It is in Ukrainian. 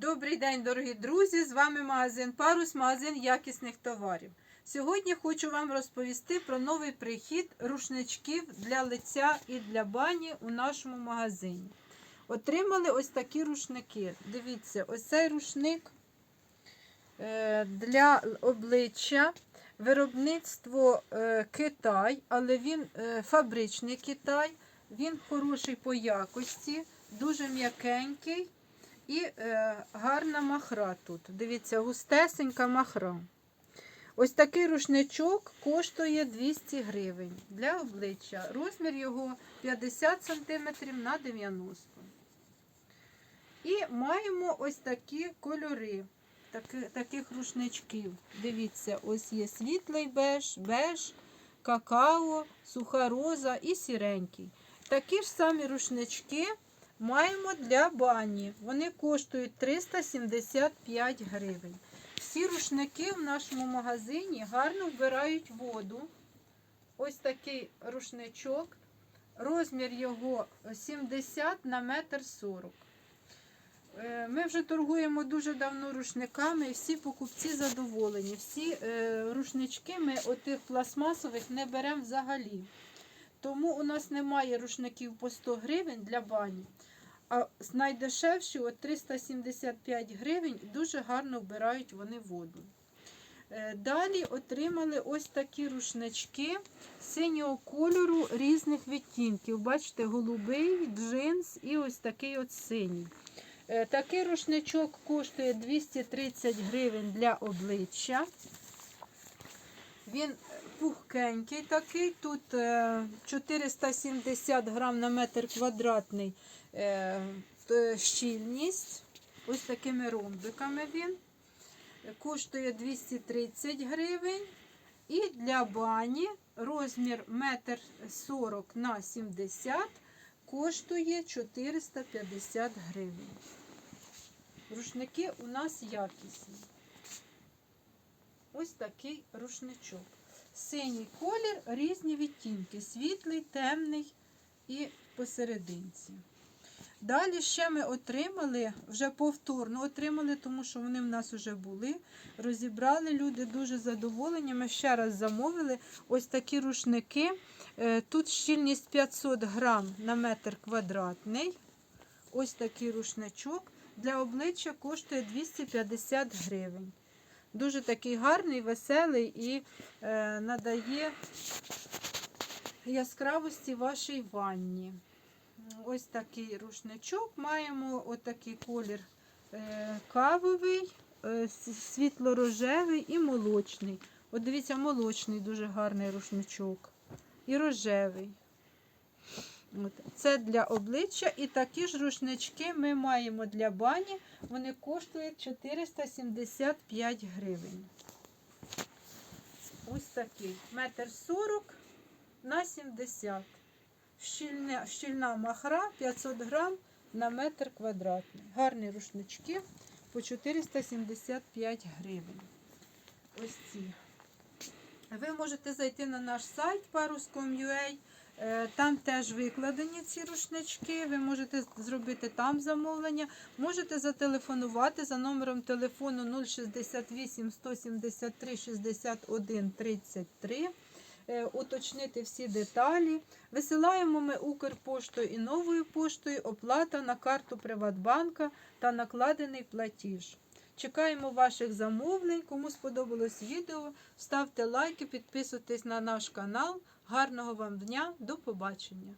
Добрий день, дорогі друзі! З вами магазин Парус, магазин якісних товарів. Сьогодні хочу вам розповісти про новий прихід рушничків для лиця і для бані у нашому магазині. Отримали ось такі рушники. Дивіться, ось цей рушник е, для обличчя. Виробництво е, Китай, але він е, фабричний Китай, він хороший по якості, дуже м'якенький. І е, гарна махра тут. Дивіться, густесенька махра. Ось такий рушничок коштує 200 гривень для обличчя. Розмір його 50 см на 90 І маємо ось такі кольори таки, таких рушничків. Дивіться, ось є світлий беж, беж, какао, суха роза і сіренький. Такі ж самі рушнички. Маємо для бані. Вони коштують 375 гривень. Всі рушники в нашому магазині гарно вбирають воду. Ось такий рушничок. Розмір його 70 на метр 40. Е, Ми вже торгуємо дуже давно рушниками, і всі покупці задоволені. Всі е, рушнички ми отих пластмасових не беремо взагалі. Тому у нас немає рушників по 100 гривень для бані. А найдешевші от 375 гривень дуже гарно вбирають вони воду. Е, Далі отримали ось такі рушнички синього кольору різних відтінків. Бачите, голубий, джинс і ось такий от синій. Е, Такий рушничок коштує 230 гривень для обличчя. Він пухкенький такий, тут е, 470 грам на метр квадратний е, щільність. Ось такими ромбиками він. Коштує 230 гривень. І для бані розмір 1,40 на 70 коштує 450 гривень. Рушники у нас якісні. Ось такий рушничок. Синій колір, різні відтінки. Світлий, темний і посерединці. Далі ще ми отримали, вже повторно отримали, тому що вони в нас вже були. Розібрали люди дуже задоволені. Ми ще раз замовили ось такі рушники. Е, Тут щільність 500 грам на метр квадратний. Ось такий рушничок. Для обличчя коштує 250 гривень. Дуже такий гарний, веселий і е, надає яскравості вашій ванні. Ось такий рушничок. Маємо отакий колір е, кавовий, е, світло-рожевий і молочний. От дивіться, молочний дуже гарний рушничок. І рожевий. Це для обличчя. І такі ж рушнички ми маємо для бані. Вони коштують 475 гривень. Ось такий. Метр 40 на 70. Щільна, щільна махра 500 грам на метр квадратний. Гарні рушнички по 475 гривень. Ось ці. Ви можете зайти на наш сайт parus.com.ua. Е, Там теж викладені ці рушнички. Ви можете зробити там замовлення. Можете зателефонувати за номером телефону 068 173 61 33. е, Уточнити всі деталі. Висилаємо ми Укрпоштою і новою поштою оплата на карту Приватбанка та накладений платіж. Чекаємо ваших замовлень. Кому сподобалось відео, ставте лайки, підписуйтесь на наш канал. Гарного вам дня, до побачення!